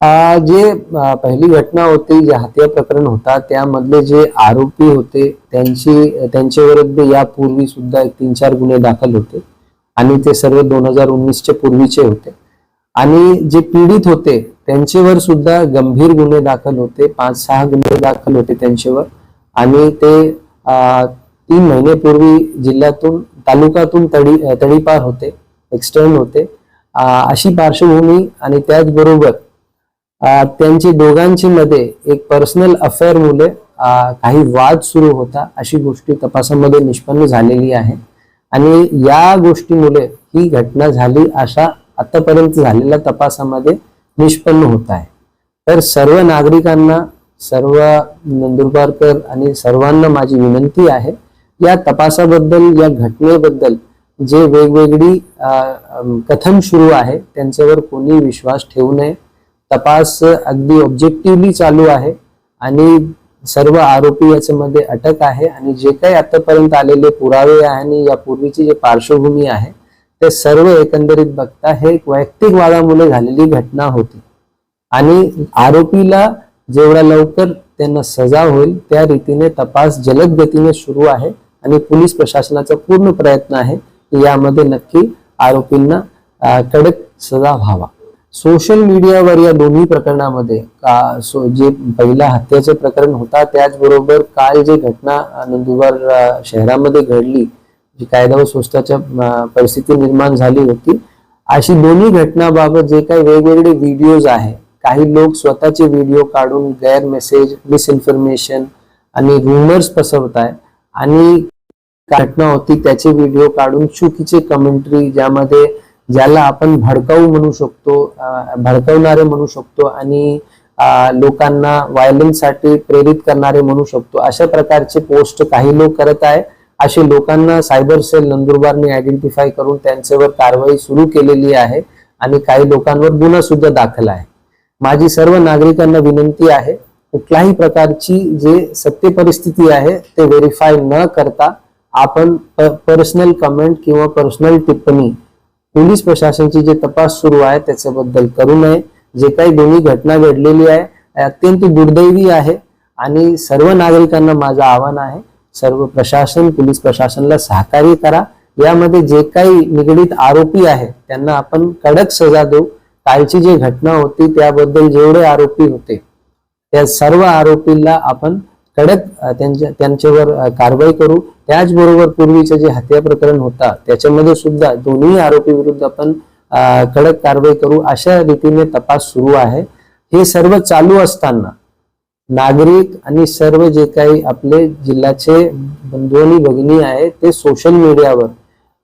जे पहिली घटना होती जे हत्या प्रकरण होता त्यामधले जे आरोपी होते त्यांची त्यांच्या विरुद्ध यापूर्वी सुद्धा एक तीन चार गुन्हे दाखल होते. आणि ते सर्व दोन हजार उन्नीसचे पूर्वीचे होते. आणि जे पीडित होते त्यांच्यावर सुद्धा गंभीर गुन्हे दाखल होते. पाच सहा गुन्हे दाखल होते त्यांच्यावर आणि ते तीन महिन्यापूर्वी जिल्ह्यातून तालुक्यातून तडी तडीपार होते एक्सटर्न होते. अशी पार्श्वभूमी आणि त्याचबरोबर त्यांची दोघांची मध्ये एक पर्सनल अफेअर मुले काही वाद सुरू होता अशी गोष्टी तपासामध्ये निष्पन्न झालेली आहे. आणि या गोष्टीमुळे ही घटना झाली अशा आतापर्यंत झालेल्या तपासामध्ये निष्पन्न होत आहे. तर सर्व नागरिकांना सर्व नंदुरबारकर आणि सर्वांना माझी विनंती आहे या तपासाबद्दल या घटनेबद्दल जे वेगवेगळी कथन सुरू आहे त्यांच्यावर कोणी विश्वास ठेवू नये. तपास अगदी ऑब्जेक्टिव्हली चालू आहे आणि सर्व आरोपी याच्यामध्ये अटक आहे आणि जे काही आतापर्यंत आलेले पुरावे आहे आणि यापूर्वीची जी पार्श्वभूमी आहे ते सर्व एकंदरीत बघता हे एक वैयक्तिक वादामुळे झालेली घटना होती. आणि आरोपीला जेवढ्या लवकर त्यांना सजा होईल त्या रीतीने तपास जलद गतीने सुरू आहे आणि पोलीस प्रशासनाचा पूर्ण प्रयत्न आहे की यामध्ये नक्की आरोपींना कडक सजा व्हावा. सोशल मीडियावर या दोन्ही प्रकरणामध्ये का सो जे पहिला हत्येचे प्रकरण होता त्याचबरोबर काल जी घटना नंदुरबार शहरामध्ये घडली जी कायदा व सुव्यवस्थेच्या परिस्थिती निर्माण झाली होती अशी दोन्ही घटनाबाबत जे काही वेगवेगळे व्हिडिओज आहे काही लोक स्वतःचे व्हिडिओ काढून गैर मेसेज मिसइन्फॉर्मेशन आणि रुमर्स पसरवत आहे आणि घटना होती त्याचे व्हिडिओ काढून चुकीचे कमेंट्री ज्यामध्ये ज्याला आपण भडकाऊ म्हणू शकतो भडकवणारे म्हणू शकतो आणि लोकांना violence प्रेरित करणारे म्हणू शकतो. अशा प्रकारचे पोस्ट काही लोक करत आहे. असे लोकांना सायबर सेल नंदुरबारने आयडेंटिफाय करून त्यांच्यावर कारवाई सुरू केलेली आहे आणि काही लोकांवर गुन्हा सुद्धा दाखल आहे. माझी सर्व नागरिकांना विनंती आहे कुठल्याही प्रकारची जे सत्य परिस्थिती आहे ते व्हेरीफाय न करता आपण पर्सनल कमेंट किंवा पर्सनल टिप्पणी पोलीस प्रशासनाची जे तपास सुरू आहे त्याच्याबद्दल करू नये. जे काही दोन्ही घटना घडलेली आहे अत्यंत दुर्दैवी आहे आणि सर्व नागरिकांना माझं आव्हान आहे. सर्व प्रशासन पोलीस प्रशासनाला सहकार्य करा. यामध्ये जे काही निगडीत आरोपी आहे त्यांना आपण कडक सजा देऊ. कालची जी घटना होती त्याबद्दल जेवढे आरोपी होते त्या सर्व आरोपींना आपण कडक त्यांच्या त्यांच्यावर कारवाई करू. त्याचबरोबर पूर्वीचं जे हत्या प्रकरण होता त्याच्यामध्ये सुद्धा दोन्ही आरोपी विरुद्ध आपण कडक कारवाई करू अशा रीतीने तपास सुरू आहे. हे सर्व चालू असताना नागरिक आणि सर्व जे काही आपले जिल्ह्याचे बंधू आणि भगिनी आहे ते सोशल मीडियावर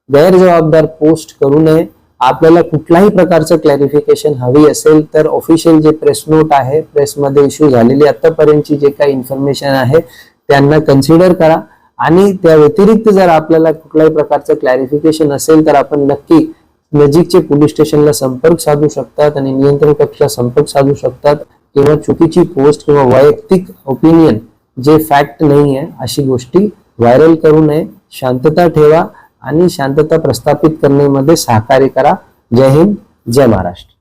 गैरजबाबदार पोस्ट करू नये. आपल्याला कुठल्याही प्रकारचं क्लॅरिफिकेशन हवी असेल तर ऑफिशियल जे प्रेस नोट आहे प्रेसमध्ये इश्यू झालेली आतापर्यंतची जे काही इन्फॉर्मेशन आहे त्यांना कन्सिडर करा. आणि त्या व्यतिरिक्त जर आपल्याला कुठल्याही प्रकारचं क्लॅरिफिकेशन असेल तर आपण नक्की नजीकचे पोलीस स्टेशनला संपर्क साधू शकतात आणि नियंत्रण कक्षला संपर्क साधू शकतात. किंवा चुकीची पोस्ट किंवा वैयक्तिक ओपिनियन जे फॅक्ट नाही आहे अशी गोष्टी व्हायरल करू नये. शांतता ठेवा. आणि शांतता प्रस्थापित करण्यामध्ये सहकार्य करा. जय हिंद जय महाराष्ट्र.